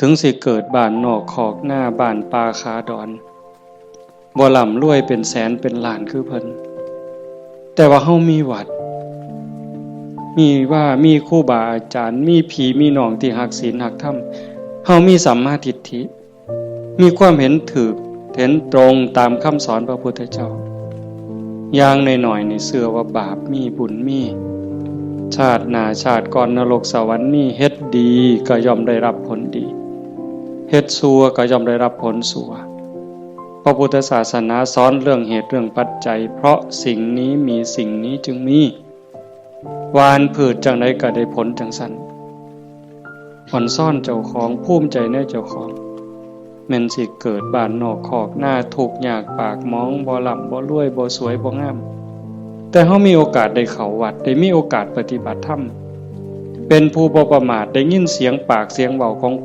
ถึงสิเกิดบ้านนอกขอกหน้าบ้านปลาคาดอนบ่ล่ำรวยเป็นแสนเป็นล้านคือเพิ่นแต่ว่าเฮามีวัด มีว่ามีครูบาอาจารย์ มีผีมีน้องที่หักศีลหักธรรมเฮามีสัมมาทิฏฐิ มีความเห็นถูกเห็นตรงตามคำสอนพระพุทธเจ้าอย่างหน่อยๆนี่เสือว่าบาปมีบุญมี ชาติหนาชาติก่อนนรกสวรรค์มีเฮ็ดดีก็ย่อมได้รับผลดี เฮ็ดซัวก็ย่อมได้รับผลซัวพระพุทธศาสนาสอนเรื่องเหตุเรื่องปัจจัย เพราะสิ่งนี้มีสิ่งนี้จึงมีวานผืดจังใดก็ได้ผลจังสันผ่อนซ่อนเจ้าของภูมิใจในเจ้าของแม่นสิเกิดบานนอกขอกหน้าถูกยากปากมองบ่หล่ำบ่รวยบ่สวยบ่งาม แต่เฮามีโอกาสได้เขาวัดได้มีโอกาสปฏิบัติธรรมเป็นผู้บ่ประมาทได้ยินเสียงปากเสียงเว้าของ